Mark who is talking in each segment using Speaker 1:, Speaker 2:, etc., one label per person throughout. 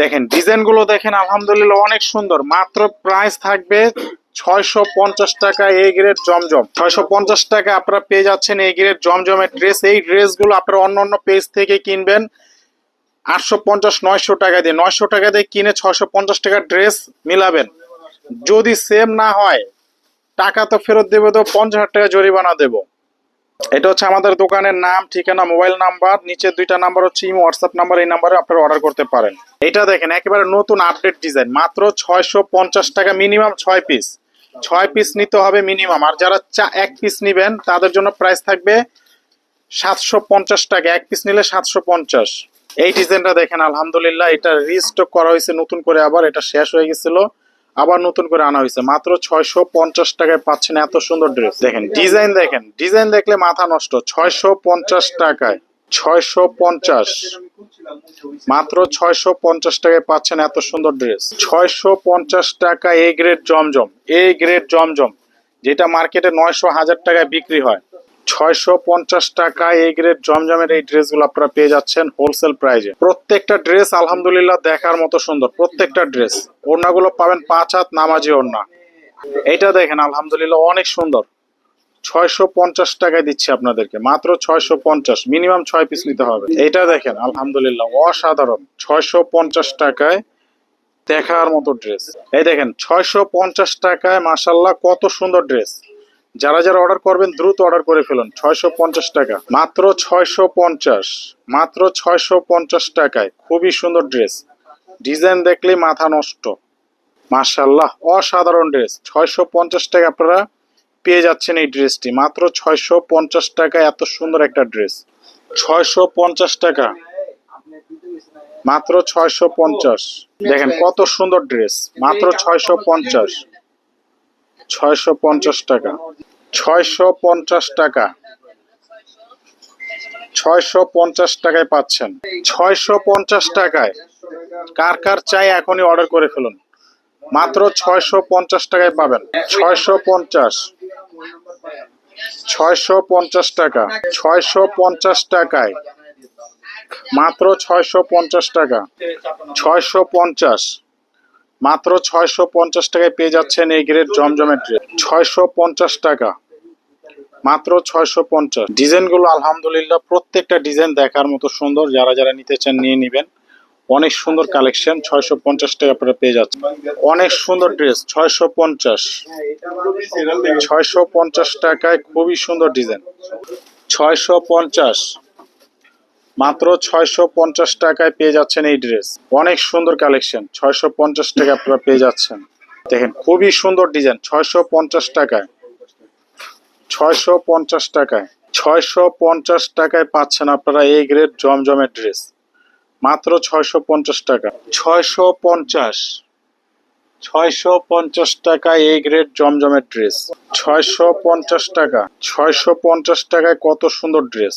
Speaker 1: দেখেন ডিজাইনগুলো দেখেন, আলহামদুলিল্লাহ অনেক সুন্দর। মাত্র প্রাইস থাকবে ছয়শো পঞ্চাশ টাকা এই গ্রেড জমজম। ছয়শো পঞ্চাশ টাকা আপনারা পেয়ে যাচ্ছেন এই গ্রেড জমজমের ড্রেস এই ড্রেসগুলো আপনারা অন্য অন্য পেজ থেকে কিনবেন। আটশো পঞ্চাশ, নয়শো টাকা দিয়ে। নয়শো টাকা দিয়ে কিনে ছয়শো পঞ্চাশ টাকার ড্রেস মিলাবেন। যদি সেম না হয়, টাকা তো ফেরত দেবো তো পঞ্চাশ হাজার টাকা জরিমানা দেবো। এটা হচ্ছে আমাদের দোকানের নাম, ঠিকানা, মোবাইল নাম্বার, নিচে দুইটা নাম্বার হচ্ছে ইমো হোয়াটসঅ্যাপ নাম্বার, এই নাম্বারে আপনারা অর্ডার করতে পারেন। এটা দেখেন, একেবারে নতুন আপডেট ডিজাইন মাত্র ছয়শো পঞ্চাশ টাকা মিনিমাম ছয় পিস ছয় পিস নিতে হবে মিনিমাম আর যারা চা এক পিস নেবেন, তাদের জন্য প্রাইস থাকবে সাতশো পঞ্চাশ টাকা, এক পিস নিলে সাতশো পঞ্চাশ। এই ডিজাইনটা দেখেন, আলহামদুলিল্লাহ, এটা রিস্টক করা হয়েছে, নতুন করে আবার, এটা শেষ হয়ে গেছিল। আবার নতুন করে আনা হয়েছে। মাত্র ছয়শো পঞ্চাশ টাকায় পাচ্ছেন এত সুন্দর ড্রেস দেখেন ডিজাইন দেখেন ডিজাইন দেখলে মাথা নষ্ট। ছয়শো পঞ্চাশ টাকায়, ছয়শো পঞ্চাশ। মাত্র ছয়শো পঞ্চাশ টাকায় পাচ্ছেন এত সুন্দর ড্রেস ছয়শো পঞ্চাশ টাকা A grade Zamzam A grade জমজম, যেটা মার্কেটে নয়শো হাজার টাকায় বিক্রি হয়। ছয়শো পঞ্চাশ টাকা এই গ্রেড জমজমের এই ড্রেসগুলো আপনারা পেয়ে যাচ্ছেন হোলসেল প্রাইজে প্রত্যেকটা ড্রেস আলহামদুলিল্লাহ দেখার মতো সুন্দর, প্রত্যেকটা ড্রেস। ওড়নাগুলো পাবেন পাঁচ হাত নামাজি ওড়না। এইটা দেখেন, আলহামদুলিল্লাহ অনেক সুন্দর। ছয়শো পঞ্চাশ টাকায় দিচ্ছি আপনাদেরকে, মাত্র ছয়শো পঞ্চাশ, মিনিমাম ছয় পিস নিতে হবে। এটা দেখেন, আলহামদুলিল্লাহ অসাধারণ, ছয়শো পঞ্চাশ টাকায় দেখার মতো ড্রেস। এই দেখেন, ছয়শো পঞ্চাশ টাকায় মাসাল্লাহ কত সুন্দর ড্রেস। যারা যারা অর্ডার করবেন, দ্রুত অর্ডার করে ফেলুন। ছয়শো পঞ্চাশ টাকা। মাত্র ছয়শো পঞ্চাশ। মাত্র ছয়শো পঞ্চাশ টাকায়। খুবই সুন্দর ড্রেস ডিজাইন দেখলে মাথা নষ্ট। মার্শাল্লাহ অসাধারণ ড্রেস ছয়শো পঞ্চাশ টাকা আপনারা পেয়ে যাচ্ছেন এই ড্রেসটি মাত্র ছয়শো পঞ্চাশ টাকায় এত সুন্দর একটা ড্রেস ছয়শো পঞ্চাশ টাকা। মাত্র ছয়শো পঞ্চাশ। দেখেন কত সুন্দর ড্রেস মাত্র ছয়শো পঞ্চাশ। ছয়শো পঞ্চাশ টাকা। ছয়শো পঞ্চাশ টাকা। ছয়শো পঞ্চাশ টাকায় পাচ্ছেন। ছয়শো পঞ্চাশ টাকায় কার কার চাই এখনই অর্ডার করে ফেলুন। মাত্র ছয়শো পঞ্চাশ টাকায় পাবেন। ছয়শো পঞ্চাশ। ছয়শো পঞ্চাশ টাকা। ছয়শো পঞ্চাশ টাকায় মাত্র ছয়শো পঞ্চাশ টাকা। ছয়শো পঞ্চাশ। মাত্র ছয়শো পঞ্চাশ টাকায় পেয়ে যাচ্ছেন এই গ্রেড জমজমের ড্রেস ছয়শো পঞ্চাশ টাকা। মাত্র ছয়শো পঞ্চাশ। ডিজাইনগুলো আলহামদুলিল্লাহ প্রত্যেকটা ডিজাইন দেখার মতো সুন্দর। যারা যারা নিতে চান নিয়ে নেবেন। অনেক সুন্দর কালেকশন, ছয়শো পঞ্চাশ টাকা আপনারা পেয়ে যাচ্ছেন। অনেক সুন্দর ড্রেস ছয়শো পঞ্চাশ। ছয়শো পঞ্চাশ টাকায় খুবই সুন্দর ডিজাইন। ছয়শো পঞ্চাশ। মাত্র ছয়শো পঞ্চাশ টাকায় পেয়ে যাচ্ছেন এই ড্রেস। অনেক সুন্দর কালেকশন, ছয়শো পঞ্চাশ টাকা আপনারা পেয়ে যাচ্ছেন। দেখেন, খুবই সুন্দর ডিজাইন, ছয়শো পঞ্চাশ টাকায়। ছয়শো পঞ্চাশ টাকায়। ছয়শো পঞ্চাশ টাকায় পাচ্ছেন আপনারা এই গ্রেড জমজমের ড্রেস। মাত্র ছয়শো পঞ্চাশ টাকা। ছয়শো পঞ্চাশ। ছয়শো পঞ্চাশ টাকায় এই গ্রেড জমজমের ড্রেস। ছয়শো পঞ্চাশ টাকা। ছয়শো পঞ্চাশ টাকায় কত সুন্দর ড্রেস।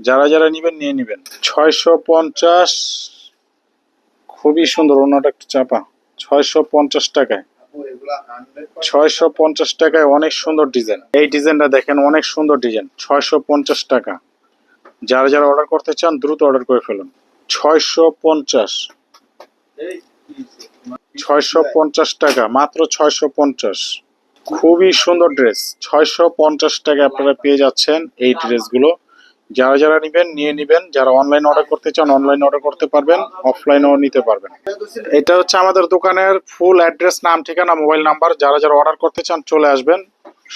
Speaker 1: যারা যারা নিবেন, নিয়ে নিবেন। ছয়শো পঞ্চাশ, খুবই সুন্দর অন্যটা একটু চাপা। ছয়শো পঞ্চাশ টাকায়। ছয়শো পঞ্চাশ টাকায় অনেক সুন্দর ডিজাইন। এই ডিজাইনটা দেখেন, অনেক সুন্দর ডিজাইন। ছয়শো পঞ্চাশ টাকা। যারা যারা অর্ডার করতে চান, দ্রুত অর্ডার করে ফেলুন। ছয়শো পঞ্চাশ। ছয়শো পঞ্চাশ টাকা, মাত্র ছয়শো পঞ্চাশ। খুবই সুন্দর ড্রেস। ছয়শো পঞ্চাশ টাকা আপনারা পেয়ে যাচ্ছেন এই ড্রেসগুলো। যারা যারা নিবেন, নিয়ে নিবেন। যারা অনলাইন অর্ডার করতে চান অনলাইন অর্ডার করতে পারবেন অফলাইনেও নিতে পারবেন। এটা হচ্ছে আমাদের দোকানের ফুল অ্যাড্রেস নাম, ঠিকানা মোবাইল নাম্বার যারা যারা অর্ডার করতে চান, চলে আসবেন।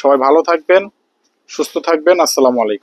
Speaker 1: সবাই ভালো থাকবেন, সুস্থ থাকবেন। আসসালামু আলাইকুম।